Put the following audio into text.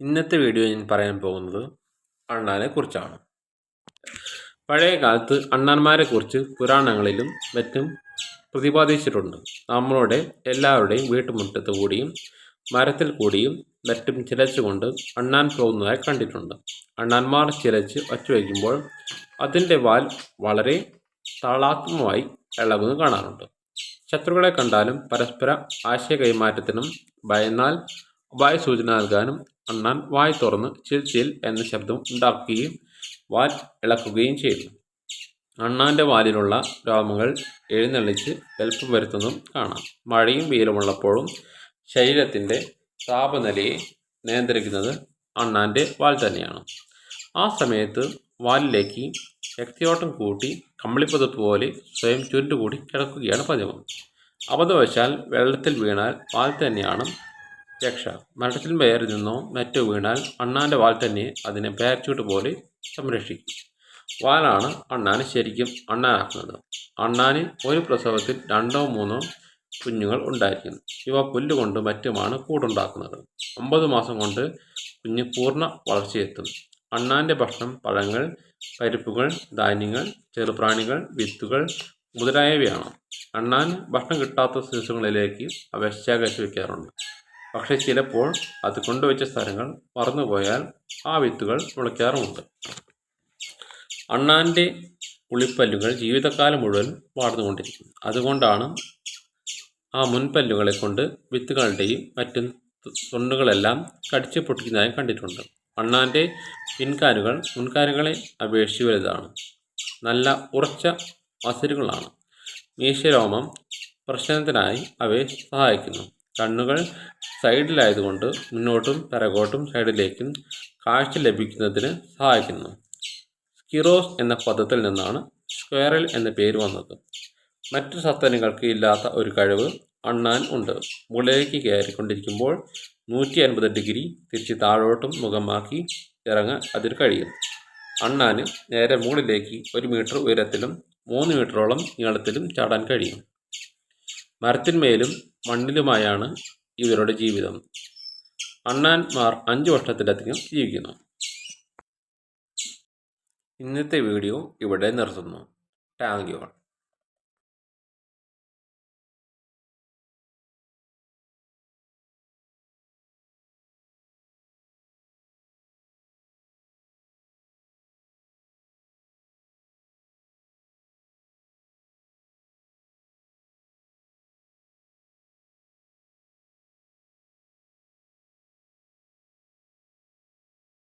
ഇന്നത്തെ വീഡിയോ ഞാൻ പറയാൻ പോകുന്നത് അണ്ണാനെ കുറിച്ചാണ്. പഴയ കാലത്ത് അണ്ണാന്മാരെ കുറിച്ച് പുരാണങ്ങളിലും മറ്റും പ്രതിപാദിച്ചിട്ടുണ്ട്. നമ്മളുടെ എല്ലാവരുടെയും വീട്ടുമുറ്റത്ത് കൂടിയും മരത്തിൽ കൂടിയും മറ്റും ചിലച്ചുകൊണ്ട് അണ്ണാൻ പോകുന്നതായി കണ്ടിട്ടുണ്ട്. അണ്ണാന്മാർ ചിലച്ച് ഒച്ചവയ്ക്കുമ്പോൾ അതിന്റെ വാൽ വളരെ താളാത്മകമായി ഇളകുന്നു കാണാറുണ്ട്. ശത്രുക്കളെ കണ്ടാലും പരസ്പര ആശയ കൈമാറ്റത്തിനും ഭയന്നാൽ ഉപായ സൂചന നൽകാനും അണ്ണാൻ വായ് തുറന്ന് ചിൽ ചിൽ എന്ന ശബ്ദം ഉണ്ടാക്കുകയും വാൽ ഇളക്കുകയും ചെയ്യുന്നു അണ്ണാന്റെ വാലിലുള്ള രോമങ്ങൾ എഴുന്നള്ളിച്ച് എളുപ്പം വരുത്തുന്നതും കാണാം. മഴയും വെയിലുമുള്ളപ്പോഴും ശരീരത്തിന്റെ താപനിലയെ നിയന്ത്രിക്കുന്നത് അണ്ണാന്റെ വാൽ തന്നെയാണ്. ആ സമയത്ത് വാലിലേക്ക് ശക്തിയോട്ടം കൂട്ടി കമ്പിളിപ്പതപ്പ് പോലെ സ്വയം ചുരുണ്ടുകൂടി കിടക്കുകയാണ് പതിവ്. അബദ്ധവശാൽ വെള്ളത്തിൽ വീണാൽ വാൽ തന്നെയാണ് രക്ഷ. മരത്തിൽ പേരിൽ നിന്നോ മറ്റോ വീണാൽ അണ്ണാന്റെ വാൽ തന്നെ അതിനെ പാരച്യൂട്ട് പോലെ സംരക്ഷിക്കും. വാലാണ് അണ്ണാന് ശരിക്കും അണ്ണാനാക്കുന്നത്. അണ്ണാന് ഒരു പ്രസവത്തിൽ രണ്ടോ മൂന്നോ കുഞ്ഞുങ്ങൾ ഉണ്ടായിരിക്കുന്നു. ഇവ പുല്ലുകൊണ്ട് മറ്റുമാണ് കൂടുണ്ടാക്കുന്നത്. ഒമ്പത് മാസം കൊണ്ട് കുഞ്ഞ് പൂർണ വളർച്ചയെത്തും. അണ്ണാന്റെ ഭക്ഷണം പഴങ്ങൾ പരിപ്പുകൾ ധാന്യങ്ങൾ ചെറുപ്രാണികൾ വിത്തുകൾ മുതലായവയാണ്. അണ്ണാൻ ഭക്ഷണം കിട്ടാത്ത ദിവസങ്ങളിലേക്ക് അവ ശേഖരിച്ച് വയ്ക്കാറുണ്ട്. പക്ഷേ ചിലപ്പോൾ അത് കൊണ്ടുവച്ച സ്ഥലങ്ങൾ മറന്നുപോയാൽ ആ വിത്തുകൾ മുളയ്ക്കാറുമുണ്ട്. അണ്ണാന്റെ ഉളിപ്പല്ലുകൾ ജീവിതകാലം മുഴുവൻ വാർന്നുകൊണ്ടിരിക്കും അതുകൊണ്ടാണ് ആ മുൻപല്ലുകളെ കൊണ്ട് വിത്തുകളുടെയും മറ്റും തൊണ്ടുകളെല്ലാം കടിച്ച് പൊട്ടിക്കുന്നതായി കണ്ടിട്ടുണ്ട്. അണ്ണാന്റെ പിൻകാലുകൾ മുൻകാലുകളെ അപേക്ഷിച്ച് വലുതാണ്. നല്ല ഉറച്ച മസിലുകളാണ്. മീശരോമം പ്രശ്നത്തിനായി അവയെ സഹായിക്കുന്നു. കണ്ണുകൾ സൈഡിലായതുകൊണ്ട് മുന്നോട്ടും പിറകോട്ടും സൈഡിലേക്കും കാഴ്ച ലഭിക്കുന്നതിന് സഹായിക്കുന്നു. സ്കിറോസ് എന്ന പദത്തിൽ നിന്നാണ് സ്ക്വയറൽ എന്ന പേര് വന്നത്. മറ്റു സത്തനങ്ങൾക്ക് ഇല്ലാത്ത ഒരു കഴിവ് അണ്ണാൻ ഉണ്ട്. മുകളിലേക്ക് കയറിക്കൊണ്ടിരിക്കുമ്പോൾ നൂറ്റി അൻപത് ഡിഗ്രി തിരിച്ച് താഴോട്ടും മുഖമാക്കി ഇറങ്ങാൻ അതിന് കഴിയും. അണ്ണാന് നേരെ മുകളിലേക്ക് ഒരു മീറ്റർ ഉയരത്തിലും മൂന്ന് മീറ്ററോളം നീളത്തിലും ചാടാൻ കഴിയും. മരത്തിന്മേലും മണ്ണിലുമായാണ് ഇവരുടെ ജീവിതം. അണ്ണാൻമാർ അഞ്ച് വർഷത്തിലധികം ജീവിക്കുന്നു. ഇന്നത്തെ വീഡിയോ ഇവിടെ നിർത്തുന്നു. Thank you